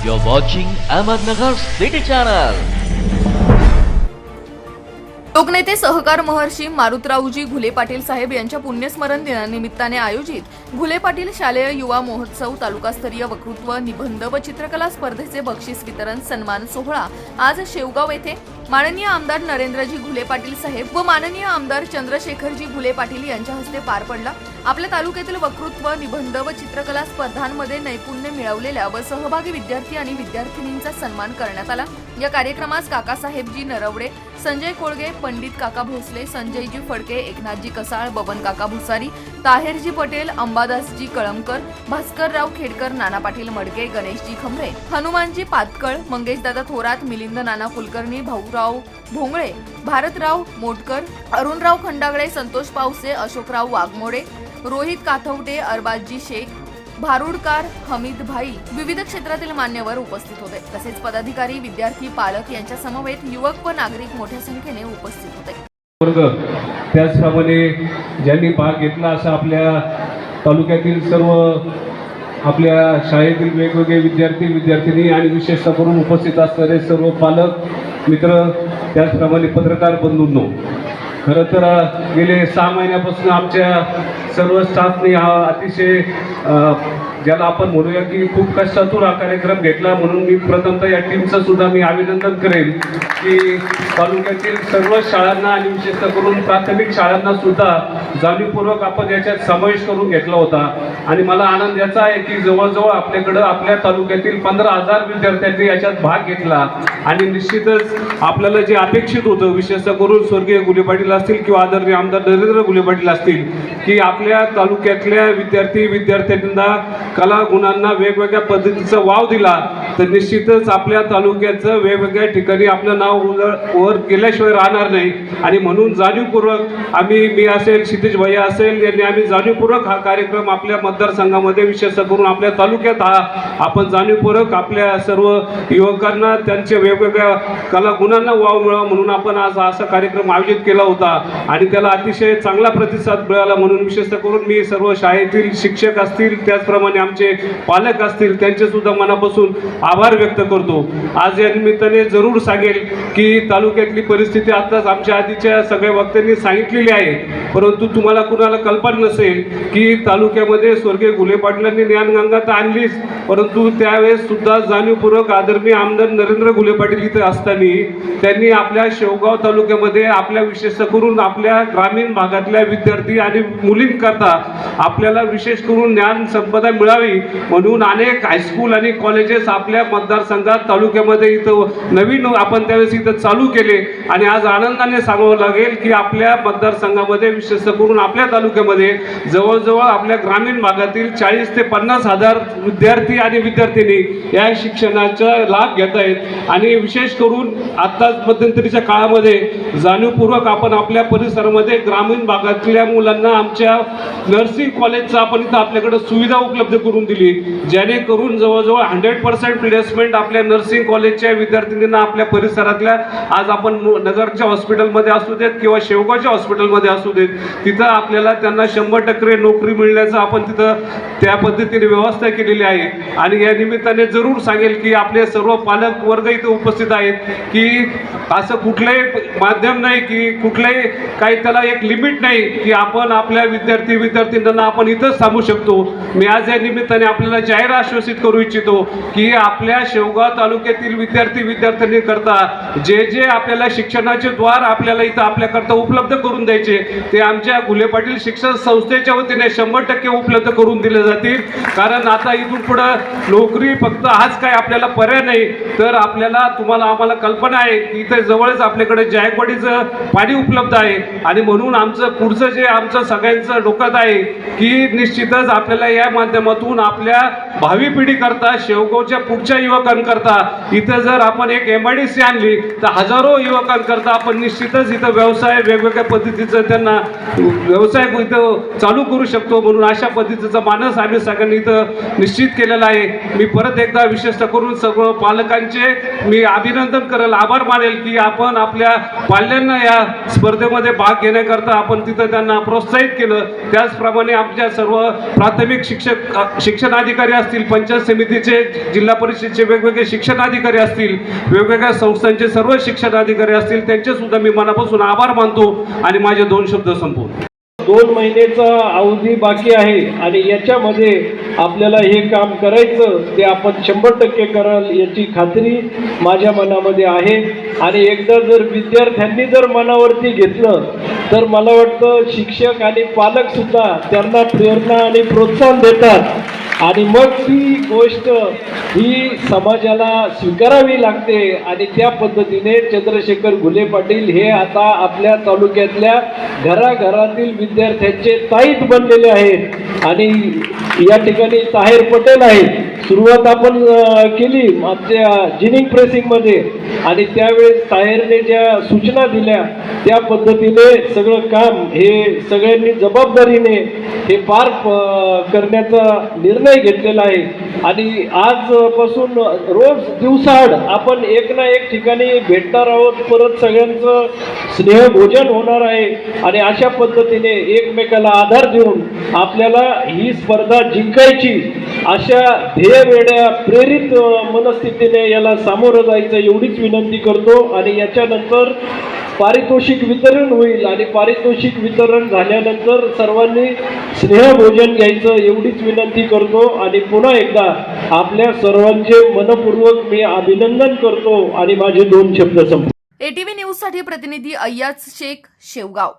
You're watching Ahmednagar City Channel. लोकनेते सहकार महर्षी मारुतरावजी घुले पाटील साहेब यांच्या पुण्यस्मरण दिनानिमित्ताने आयोजित घुले पाटील शालेय युवा महोत्सव तालुकास्तरीय वक्तृत्व निबंध व चित्रकला स्पर्धेचे बक्षीस वितरण सन्मान सोहळा आज शेवगाव येथे माननीय आमदार नरेंद्रजी घुले पाटील साहेब व माननीय आमदार चंद्रशेखरजी घुले पाटील यांच्या हस्ते पार पडला. आपल्या तालुक्यातील वक्तृत्व निबंध व चित्रकला स्पर्धांमध्ये नैपुण्य मिळवलेल्या व सहभागी विद्यार्थी आणि विद्यार्थिनींचा सन्मान करण्यात आला. या कार्यक्रमास काकासाहेबजी नरवडे संजय कोळगे पंडित काका भोसले संजयजी फडके एकनाथजी कसाळ बबन काका भुसारी ताहेरजी पटेल अंबादासजी कळमकर भास्करराव खेडकर नाना पाटील मडके गणेशजी खंबरे हनुमानजी पातकळ मंगेशदादा थोरात मिलिंद नाना कुलकर्णी राव भोंगळे भारतराव मोटकर अरुणराव खंडागळे संतोष पावसे अशोकराव वाघमोडे रोहित काथवटे अरबाजी शेख भारुडकार हमीद भाई विविध क्षेत्रातील मान्यवर उपस्थित होते. तसेच पदाधिकारी विद्यार्थी पालक यांच्या समवेत युवक व नागरिक मोठ्या संख्येने उपस्थित होते. वर्ग त्याचप्रमाणे ज्यांनी भाग घेतला असा आपल्या तालुक्यातील सर्व आपल्या शाळेतील वेगवेगळे विद्यार्थी विद्यार्थिनी आणि विशेषतः करून उपस्थित असणारे सर्व पालक मित्र त्याचप्रमाणे पत्रकार बंधूंनो खरं तर गेले सहा महिन्यापासून आमच्या सर्व स्टाफने हा अतिशय ज्याला आपण म्हणूया की खूप कष्टातून हा कार्यक्रम घेतला म्हणून मी प्रथमतः या टीमचं सुद्धा मी अभिनंदन करेन की तालुक्यातील सर्व शाळांना आणि विशेषतः करून प्राथमिक शाळांना सुद्धा जाणीवपूर्वक आपण याच्यात समावेश करून घेतला होता. आणि मला आनंद याचा आहे की जवळजवळ आपल्याकडं आपल्या तालुक्यातील पंधरा हजार विद्यार्थ्यांनी याच्यात भाग घेतला. आणि निश्चितच आपल्याला जे अपेक्षित होतं विशेषतः करून स्वर्गीय गुले पाटील असतील किंवा आदरणीय आमदार नरेंद्र गुले पाटील असतील की आपल्या तालुक्यातल्या विद्यार्थी विद्यार्थ्यांना कला गुणांना वेगवेगळ्या पद्धतीचा वाव दिला तर निश्चितच आपल्या तालुक्याचं वेगवेगळ्या ठिकाणी आपलं नाव वर केल्याशिवाय राहणार नाही. आणि म्हणून जाणीवपूर्वक आम्ही मी असेल क्षितिज भैया असेल यांनी आम्ही जाणीवपूर्वक हा कार्यक्रम आपल्या मतदारसंघामध्ये विशेषतः करून आपल्या तालुक्यात हा आपण जाणीवपूर्वक आपल्या सर्व युवकांना त्यांच्या वेगवेगळ्या कला गुणांना वाव मिळावा म्हणून आपण आज असा कार्यक्रम आयोजित केला होता. आणि त्याला अतिशय चांगला प्रतिसाद मिळाला म्हणून विशेषतः करून मी सर्व शाळेतील शिक्षक असतील त्याचप्रमाणे आमचे पालक असतील त्यांचे सुद्धा मनापासून आभार व्यक्त करतो. आज या निमित्ताने जरूर सांगेल की तालुक्यातली परिस्थिती आताच आमच्या आधीच्या सगळ्या वक्त्यांनी सांगितलेली आहे. परंतु तुम्हाला कुणाला कल्पना नसेल की तालुक्यामध्ये स्वर्गीय गुले पाटलांनी ज्ञानगंगा तर आणलीच. परंतु त्यावेळेस सुद्धा जाणीवपूर्वक आदरणीय आमदार नरेंद्र गुले पाटील इथे असताना त्यांनी आपल्या शेवगाव तालुक्यामध्ये आपल्या विशेष करून आपल्या ग्रामीण भागातल्या विद्यार्थी आणि मुलींकरता आपल्याला विशेष करून ज्ञान संपदा मिळावी म्हणून अनेक हायस्कूल आणि कॉलेजेस आपल्या मतदारसंघात तालुक्यामध्ये इथं नवीन आपण त्यावेळेस इथं चालू केले. आणि आज आनंदाने सांगावं लागेल की आपल्या मतदारसंघामध्ये विशेष करून आपल्या तालुक्यामध्ये जवळजवळ आपल्या ग्रामीण भागातील चाळीस ते पन्नास हजार विद्यार्थी आणि विद्यार्थिनी या शिक्षणाचा लाभ घेत आहेत. आणि विशेष करून आत्ताच मध्यंतरीच्या काळामध्ये जाणीवपूर्वक आपण आपल्या परिसरामध्ये ग्रामीण भागातल्या मुलांना आमच्या नर्सिंग कॉलेजचा आपण इथं आपल्याकडे सुविधा उपलब्ध करून दिली जेणेकरून जवळजवळ हंड्रेड पर्सेंट प्लेसमेंट आपल्या नर्सिंग कॉलेजच्या विद्यार्थिनींना आपल्या परिसरातल्या आज आपण नगरच्या हॉस्पिटलमध्ये असू देत किंवा शेवगावच्या हॉस्पिटलमध्ये असू देत तिथं आपल्याला त्यांना शंभर टक्के नोकरी मिळण्याचं आपण तिथं त्या पद्धतीने व्यवस्था केलेली आहे. आणि या निमित्ताने जरूर सांगेल की आपले सर्व पालक वर्ग इथे उपस्थित आहेत की असं कुठलंही माध्यम नाही की कुठलंही काही त्याला एक लिमिट नाही की आपण आपल्या विद्यार्थी विद्यार्थिनींना आपण इथंच थांबू शकतो. मी आज या निमित्ताने आपल्याला जाहीर आश्वासित करू इच्छितो की आपल्या शेवगाव तालुक्यातील विद्यार्थी विद्यार्थ्यांनी करता जे जे आपल्याला शिक्षणाचे द्वार आपल्याला इथं आपल्याकरता उपलब्ध करून द्यायचे ते आमच्या गुले पाटील शिक्षण संस्थेच्या वतीने शंभर टक्के उपलब्ध करून दिले जातील. कारण आता इथून पुढं नोकरी फक्त आज काय आपल्याला पर्याय नाही तर आपल्याला तुम्हाला आम्हाला कल्पना आहे की इथे जवळच आपल्याकडे जायकवाडीचं पाणी उपलब्ध आहे. आणि म्हणून आमचं पुढचं जे आमचं सगळ्यांचं डोक्यात आहे की निश्चितच आपल्याला या माध्यमातून आपल्या भावी पिढीकरता शेवगावच्या पुढच्या युवकांकरता इथं जर आपण एक एम आय डी सी आणली तर हजारो युवकांकरता आपण निश्चितच इथं व्यवसाय वेगवेगळ्या पद्धतीचं त्यांना व्यवसाय इथं चालू करू शकतो म्हणून अशा पद्धतीचा मानस आम्ही सगळ्यांनी इथं निश्चित केलेला आहे. मी परत एकदा विशेषतः करून सगळं पालकांचे मी अभिनंदन करेल आभार मानेल की आपण आपल्या पाल्यांना या स्पर्धेमध्ये भाग घेण्याकरता आपण तिथं त्यांना प्रोत्साहित केलं. त्याचप्रमाणे आमच्या सर्व प्राथमिक शिक्षक शिक्षण अधिकारी असतील पंचायत समितीचे जिल्हा परिषदचे परिषदेचे वेगवेगळे शिक्षण अधिकारी असतील वेगवेगळ्या संस्थांचे सर्व शिक्षण अधिकारी असतील त्यांचे सुद्धा मी मनापासून आभार मानतो आणि माझे दोन शब्द संपवतो. दोन महिन्याचा अवधी बाकी आहे आणि याच्यामध्ये आपल्याला हे काम करायचं ते आपण शंभर टक्के कराल याची खात्री माझ्या मनामध्ये आहे. आणि एकदा जर विद्यार्थ्यांनी जर मनावरती घेतलं तर मला वाटतं शिक्षक आणि पालकसुद्धा त्यांना प्रेरणा आणि प्रोत्साहन देतात. आणि मग ती गोष्ट ही समाजाला स्वीकारावी लागते. आणि त्या पद्धतीने चंद्रशेखर घुले पाटील हे आता आपल्या तालुक्यातल्या घराघरातील विद्यार्थ्यांचे ताईत बनलेले आहेत. आणि या ठिकाणी ताहेर पटेल आहेत. सुरुवात आपण केली आमच्या जिनिंग प्रेसिंगमध्ये. आणि त्यावेळेस ताहेरने ज्या सूचना दिल्या त्या पद्धतीने सगळं काम हे सगळ्यांनी जबाबदारीने हे पार प- करण्याचा निर्णय घेतलेला आहे. आणि आजपासून रोज दिवसाआड आपण एक ना एक ठिकाणी भेटणार आहोत. परत सगळ्यांचं स्नेहभोजन होणार आहे. आणि अशा पद्धतीने एकमेकाला आधार देऊन आपल्याला ही स्पर्धा जिंकायची अशा ध्येयवेड्या प्रेरित मनस्थितीने याला सामोरं जायचं एवढीच विनंती करतो आणि याच्यानंतर पारितोषिक वितरण होईल आणि पारितोषिक वितरण झाल्यानंतर सर्वांनी स्नेहभोजन घ्यायचं एवढीच विनंती करतो आणि पुन्हा एकदा आपल्या सर्वांचे मनपूर्वक मी अभिनंदन करतो आणि माझे दोन शब्द संपतो एटीव्ही न्यूजसाठी प्रतिनिधी अय्याज शेख शेवगाव.